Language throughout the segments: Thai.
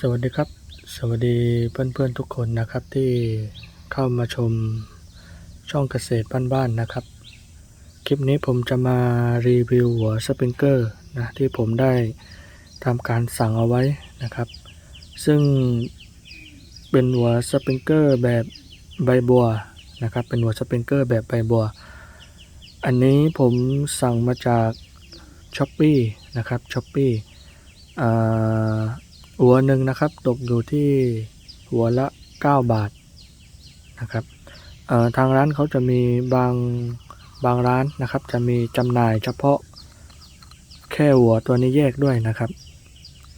สวัสดีครับ สวัสดีเพื่อนๆทุกคนนะครับที่เข้ามาชมช่องเกษตรบ้านๆนะครับ คลิปนี้ผมจะมารีวิวหัวสปริงเกอร์นะที่ผมได้ทำการสั่งเอาไว้นะครับ ซึ่งเป็นหัวสปริงเกอร์แบบใบบัวนะครับ เป็นหัวสปริงเกอร์แบบใบบัว อันนี้ผมสั่งมาจากช้อปปีนะครับช้อปปี้อ่า หัวหนึ่งนะครับ ตกอยู่ที่หัวละ 9 บาทนะครับทางร้านเขาจะมีบางบางร้านนะครับ จะมีจำหน่ายเฉพาะแค่หัวตัวนี้แยกด้วยนะครับ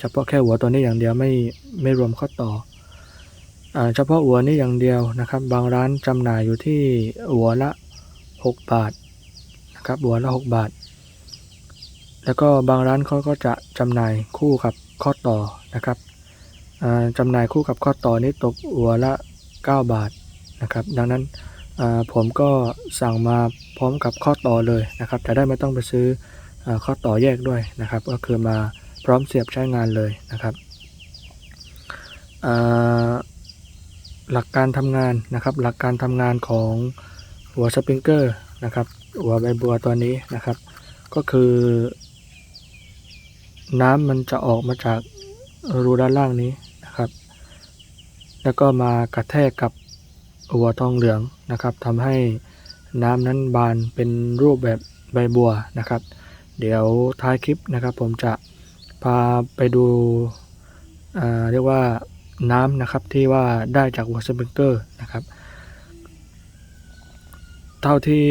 เฉพาะแค่หัวตัวนี้อย่างเดียวไม่ไม่รวมข้อต่อเฉพาะหัวนี้อย่างเดียวนะครับ บางร้านจำหน่ายอยู่ที่หัวละ 6 บาทนะครับหัวละ 6 บาท แล้วก็บางร้านเขาก็จะจำหน่ายคู่กับ ข้อต่อนะครับจำหน่ายคู่กับข้อต่อนี้ตกหัวละ 9 บาทนะครับ ดังนั้นผมก็สั่งมาพร้อมกับข้อต่อเลยนะครับจะได้ไม่ต้องไปซื้ออข้อต่อแยกด้วยนะครับ ก็คือมาพร้อมเสียบใช้งานเลยนะครับหลักการทำงานนะครับ หลักการทำงานของหัวสปริงเกอร์นะครับหัวใบบัวตัวนี้นะครับ ก็คือ น้ำมันจะออกมาจากรูด้านล่างนี้นะครับ แล้วก็มากระแทกกับหัวทองเหลืองนะครับทำให้น้ำนั้นบานเป็นรูปแบบใบบัวนะครับ เดี๋ยวท้ายคลิปนะครับ ผมจะพาไปดูอ่าเรียกว่าน้ำนะครับที่ว่าได้จากหัวสปริงเกอร์นะครับ เท่าที่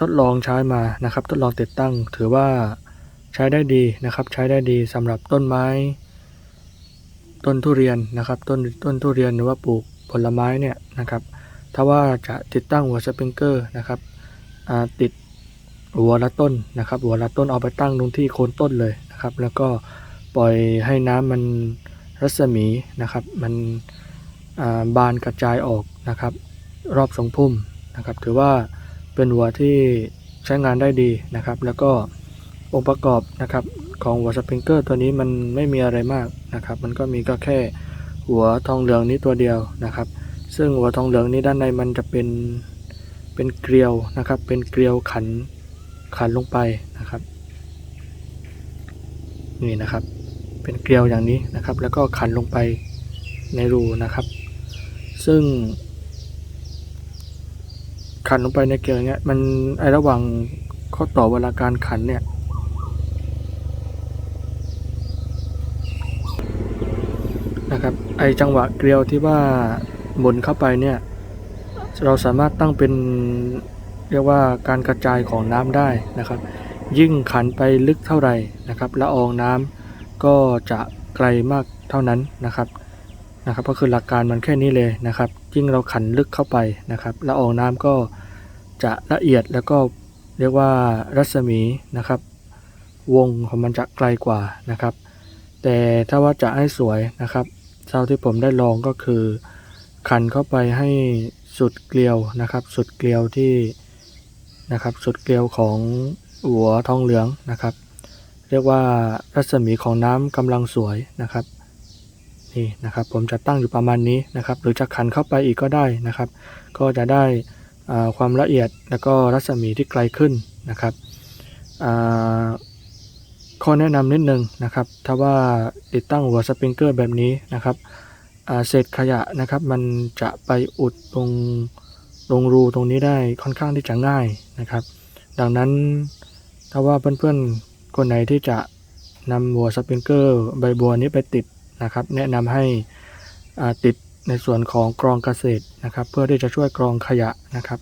ทดลองใช้มานะครับ ทดลองติดตั้งถือว่า ใช้ได้ดีนะครับ ใช้ได้ดีสำหรับต้นไม้ ต้นทุเรียนนะครับ ต้นต้นทุเรียนหรือว่าปลูกผลไม้เนี่ยนะครับถ้าว่าจะติดตั้งหัวสปริงเกอร์นะครับติดหัวละต้นนะครับ หัวละต้นเอาไปตั้งตรงที่โคนต้นเลยนะครับ แล้วก็ปล่อยให้น้ำมันรัศมีนะครับ มันบานกระจายออกนะครับ รอบทรงพุ่มนะครับ ถือว่าเป็นหัวที่ใช้งานได้ดีนะครับ แล้วก็ องค์ประกอบนะครับของหัวสปริงเกอร์ตัวนี้มันไม่มีอะไรมากนะครับ มันก็มีก็แค่หัวทองเหลืองนี้ตัวเดียวนะครับ ซึ่งหัวทองเหลืองนี้ด้านในมันจะเป็นเป็นเกลียวนะครับ เป็นเกลียวขันขันลงไปนะครับนี่นะครับ เป็นเกลียวอย่างนี้นะครับ แล้วก็ขันลงไปในรูนะครับ ซึ่ง ขันลงไปในเกลียวอย่างเงี้ยมันไอระหว่างข้อต่อเวลาการขันเนี่ย นะครับ ไอจังหวะเกลียวที่ว่าหมุนเข้าไปเนี่ย เราสามารถตั้งเป็นเรียกว่าการกระจายของน้ำได้นะครับ ยิ่งขันไปลึกเท่าไหร่นะครับละอองน้ำก็จะไกลมากเท่านั้นนะครับนะครับ ก็คือหลักการมันแค่นี้เลยนะครับ ยิ่งเราขันลึกเข้าไปนะครับละอองน้ำก็จะละเอียดแล้วก็เรียกว่ารัศมีนะครับ วงของมันจะไกลกว่านะครับ แต่ถ้าว่าจะให้สวยนะครับ เท่าที่ผมได้ลองก็คือขันเข้าไปให้สุดเกลียวนะครับ สุดเกลียวที่นะครับ สุดเกลียวของหัวทองเหลืองนะครับ เรียกว่ารัศมีของน้ำกำลังสวยนะครับนี่นะครับ ผมจะตั้งอยู่ประมาณนี้นะครับ หรือจะขันเข้าไปอีกก็ได้นะครับ ก็จะได้ความละเอียดแล้วก็รัศมีที่ไกลขึ้นนะครับ ข้อแนะนำนิดนึงนะครับ ถ้าว่าติดตั้งหัวสปริงเกอร์แบบนี้นะครับเศษขยะนะครับมันจะไปอุดตรงตรงรูตรงนี้ได้ค่อนข้างที่จะง่ายนะครับ ดังนั้นถ้าว่าเพื่อนๆคนไหนที่จะนำหัวสปริงเกอร์ใบบัวนี้ไปติดนะครับ แนะนำให้ติดในส่วนของกรองเกษตรนะครับ เพื่อที่จะช่วยกรองขยะนะครับ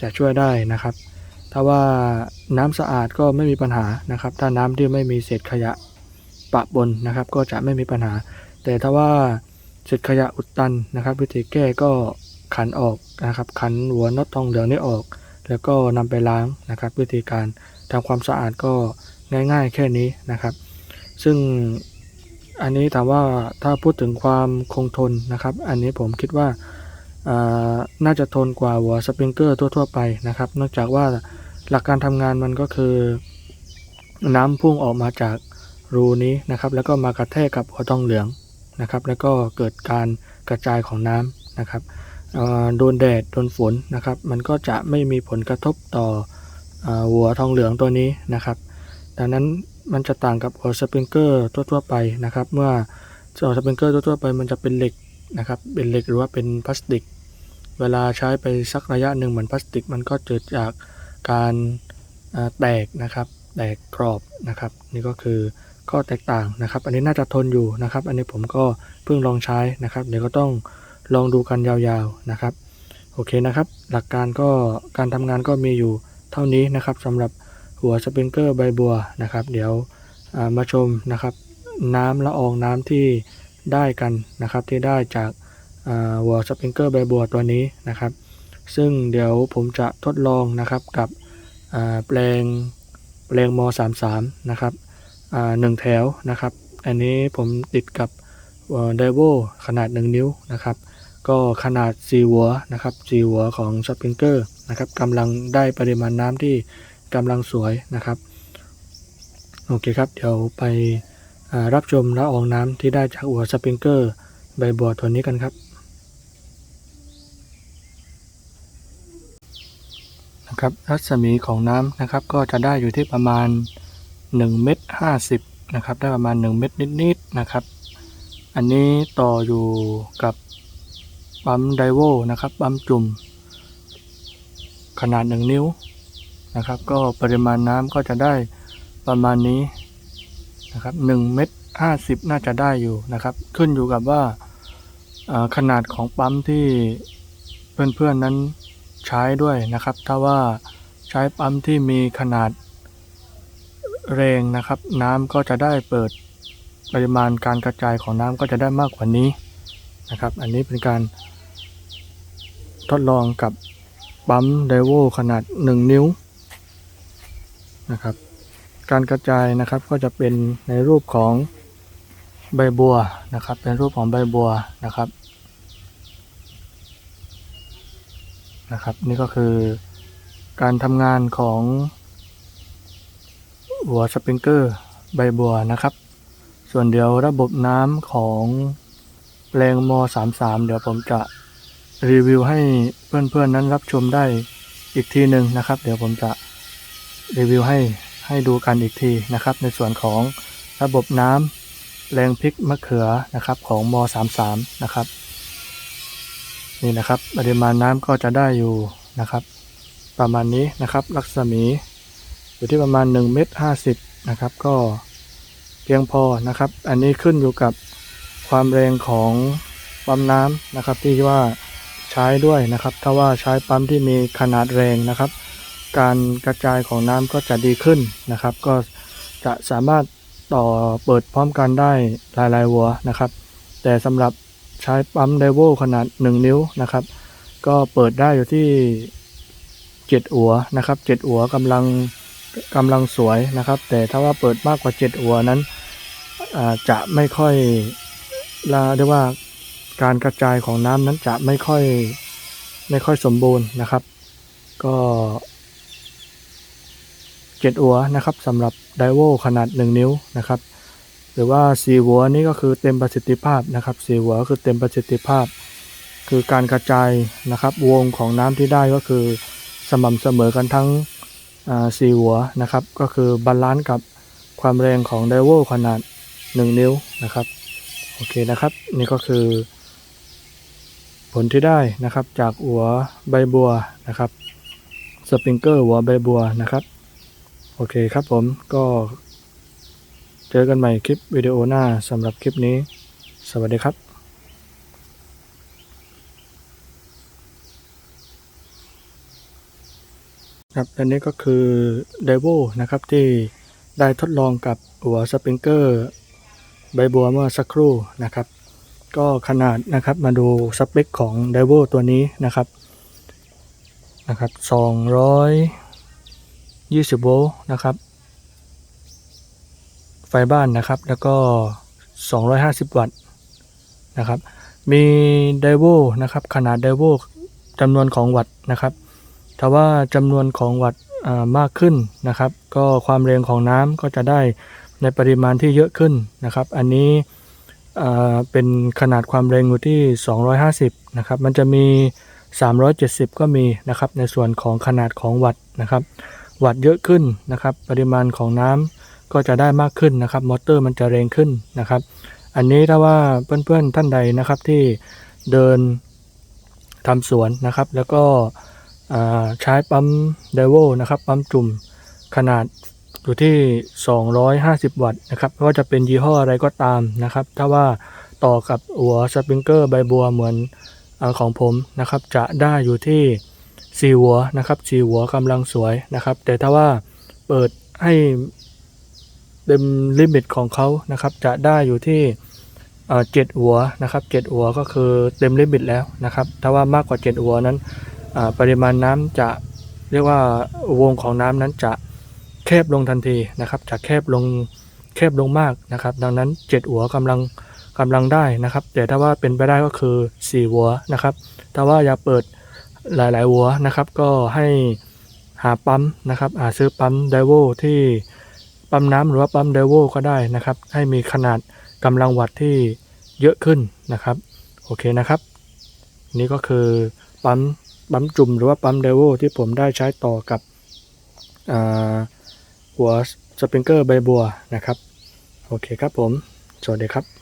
จะช่วยได้นะครับ ถ้าว่าน้ำสะอาดก็ไม่มีปัญหานะครับ ถ้าน้ำที่ไม่มีเศษขยะปะปนนะครับ ก็จะไม่มีปัญหา แต่ถ้าว่าเศษขยะอุดตันนะครับวิธีแก้ก็ขันออกนะครับ ขันหัวน็อตทองเหลืองนี้ออก แล้วก็นำไปล้างนะครับ วิธีการทำความสะอาดก็ง่ายๆ แค่นี้นะครับ ซึ่งอันนี้ถามว่าถ้าพูดถึงความคงทนนะครับ อันนี้ผมคิดว่าอ่าน่าจะทนกว่าหัวสปริงเกอร์ทั่วๆไปนะครับ นอกจากว่า หลักการทำงานมันก็คือ น้ำพุ่งออกมาจากรูนี้นะครับ แล้วก็มากระแทกกับหัวทองเหลืองนะครับ แล้วก็เกิดการกระจายของน้ำนะครับโดนแดดโดนฝนนะครับ มันก็จะไม่มีผลกระทบต่ออหัวทองเหลืองตัวนี้นะครับ ดังนั้นมันจะต่างกับหัวสปริงเกอร์ทั่วๆไปนะครับ เมื่อหัวสปริงเกอร์ทั่วๆไปมันจะเป็นเหล็กนะครับ เป็นเหล็กหรือว่าเป็นพลาสติก เวลาใช้ไปสักระยะหนึ่งเหมือนพลาสติก มันก็เกิดจาก การแตกนะครับแตกกรอบนะครับ นี่ก็คือข้อแตกต่างนะครับ อันนี้น่าจะทนอยู่นะครับ อันนี้ผมก็เพิ่งลองใช้นะครับเดี๋ยวก็ต้องลองดูกันยาวๆนะครับโอเคนะครับ หลักการก็การทำงานก็มีอยู่เท่านี้นะครับสำหรับหัวสปริงเกอร์ใบบัวนะครับ เดี๋ยวมาชมนะครับน้ำละอองน้ำที่ได้กันนะครับที่ได้จากหัวสปริงเกอร์ใบบัวตัวนี้นะครับ ซึ่งเดี๋ยวผมจะทดลองนะครับกับแปลงแปลงม33นะครับหนึ่งแถวนะครับ อันนี้ผมติดกับไดโวขนาด 1 นิ้วนะครับ ก็ขนาด 4 หัวนะครับ4หัวของสปริงเกอร์นะครับกำลังได้ปริมาณน้ำที่กำลังสวยนะครับ โอเคครับ เดี๋ยวไปรับชมละอองน้ำที่ได้จากหัวสปริงเกอร์ใบบัวตัวนี้กันครับ นะครับรัศมีของน้ำนะครับก็จะได้อยู่ที่ประมาณ1เม็ด50นะครับได้ประมาณ 1 เม็ดนิดๆนะครับ อันนี้ต่ออยู่กับปั๊มไดโวนะครับปั๊มจุ่ม ขนาด 1 นิ้วนะครับ ก็ปริมาณน้ำก็จะได้ประมาณนี้นะครับ1เม็ด50 น่าจะได้อยู่นะครับ ขึ้นอยู่กับว่าอ่าขนาดของปั๊มที่เพื่อนๆนั้น ใช้ด้วยนะครับ ถ้าว่าใช้ปั๊มที่มีขนาดแรงนะครับ น้ำก็จะได้เปิดปริมาณการกระจายของน้ำก็จะได้มากกว่านี้นะครับ อันนี้เป็นการทดลองกับปั๊มไดโวขนาด 1 นิ้วนะครับ การกระจายนะครับก็จะเป็นในรูปของใบบัวนะครับ เป็นรูปของใบบัวนะครับ นะครับ นี่ก็คือการทำงานของหัวสปริงเกอร์ใบบัวนะครับ ส่วนเดี๋ยวระบบน้ำของแปลงม 33 เดี๋ยวผมจะรีวิวให้เพื่อนๆนั้นรับชมได้อีกทีหนึ่งนะครับ เดี๋ยวผมจะรีวิวให้ให้ดูกันอีกทีนะครับ ในส่วนของระบบน้ำแรงพริกมะเขือนะครับของม 33 นะครับ นี่นะครับปริมาณน้ำก็จะได้อยู่นะครับ ประมาณนี้นะครับรัศมีอยู่ที่ประมาณ1เมตร50นะครับ ก็เพียงพอนะครับ อันนี้ขึ้นอยู่กับความแรงของปั๊มน้ำนะครับ ที่ว่าใช้ด้วยนะครับ ถ้าว่าใช้ปั๊มที่มีขนาดแรงนะครับ การกระจายของน้ำก็จะดีขึ้นนะครับ ก็จะสามารถต่อเปิดพร้อมกันได้หลายๆหัวนะครับ แต่สำหรับ ใช้ปั๊มไดโวขนาด 1 นิ้วนะครับ ก็เปิดได้อยู่ที่ 7 หัวนะครับ 7 หัวกำลังกำลังสวยนะครับ แต่ถ้าว่าเปิดมากกว่า 7 หัวนั้นจะไม่ค่อยลาเรียกว่าการกระจายของน้ำนั้นจะไม่ค่อยไม่ค่อยสมบูรณ์นะครับ ก็7หัวนะครับสำหรับไดโวขนาด 1 นิ้วนะครับ หรือว่าสีหัวนี่ก็คือเต็มประสิทธิภาพนะครับสีหัวก็คือเต็มประสิทธิภาพ คือการกระจายนะครับวงของน้ำที่ได้ก็คือสม่ำเสมอกันทั้งสีหัวนะครับ ก็คือบาลานซ์กับความแรงของไดโวขนาด 1 นิ้วนะครับโอเคนะครับ นี่ก็คือ ผลที่ได้นะครับจากหัวใบบัวนะครับสปริงเกอร์หัวใบบัวนะครับ โอเคครับผมก็ จอกันใหม่คลิปวิดีโอหน้าสำหรับคลิปนี้ สวัสดีครับครับอันนี้ก็คือไดโวนะครับที่ได้ทดลองกับหัวสปริงเกอร์ใบบัวเมื่อสักครู่นะครับ ก็ขนาดนะครับมาดูสเปคของไดโวตัวนี้นะครับนะครับ220 โวลต์นะครับ ฟบ้านนะครับ แล้วก็ 250 วัตต์นะครับ มีไดโวนะครับ ขนาดไดโวจำนวนของวัตต์นะครับถ้าว่าจำนวนของวัตต์อ่ามากขึ้นนะครับ ก็ความแรงของน้ำก็จะได้ในปริมาณที่เยอะขึ้นนะครับ อันนี้อ่าเป็นขนาดความเร็งอยู่ที่ 250 นะครับ มันจะมี 370 ก็มีนะครับ ในส่วนของขนาดของวัตต์นะครับ วัตต์เยอะขึ้นนะครับ ปริมาณของน้ำ ก็จะได้มากขึ้นนะครับ มอเตอร์มันจะแรงขึ้นนะครับ อันนี้ถ้าว่าเพื่อนๆท่านใดนะครับที่เดินทำสวนนะครับ แล้วก็ใช้ปั๊มเดโวนะครับ ปั๊มจุ่มขนาดอยู่ที่ 250 วัตต์นะครับไม่ว่าจะเป็นยี่ห้ออะไรก็ตามนะครับ ถ้าว่าต่อกับหัวสปริงเกอร์ใบบัวเหมือนอของผมนะครับ จะได้อยู่ที่ 4 หัวนะครับ4หัวกำลังสวยนะครับ แต่ถ้าว่าเปิดให้ เต็มลิมิตของเขานะครับ จะได้อยู่ที่เจ็ดหัวนะครับเจ็ดหัวก็คือเต็มลิมิตแล้วนะครับ ถ้าว่ามากกว่าเจ็ดหัวนั้นปริมาณน้ำจะเรียกว่าวงของน้ำนั้นจะแคบลงทันทีนะครับ จะแคบลงแคบลงมากนะครับ ดังนั้นเจ็ดหัวกำลังกำลังได้นะครับ แต่ถ้าว่าเป็นไปได้ก็คือสี่หัวนะครับถ้าว่าอยากเปิดหลาย ๆ หัวนะครับ ก็ให้หาปั๊มนะครับหาซื้อปั๊มไดโวที่ ปั๊มน้ำหรือว่าปั๊มเดวก็ได้นะครับ ให้มีขนาดกำลังวัตต์ที่เยอะขึ้นนะครับ โอเคนะครับ นี่ก็คือปั๊มปั๊มจุ่มหรือว่าปั๊มเดวที่ผมได้ใช้ต่อกับหัวสปริงเกอร์ใบบัวนะครับ โอเคครับผม สวัสดีครับ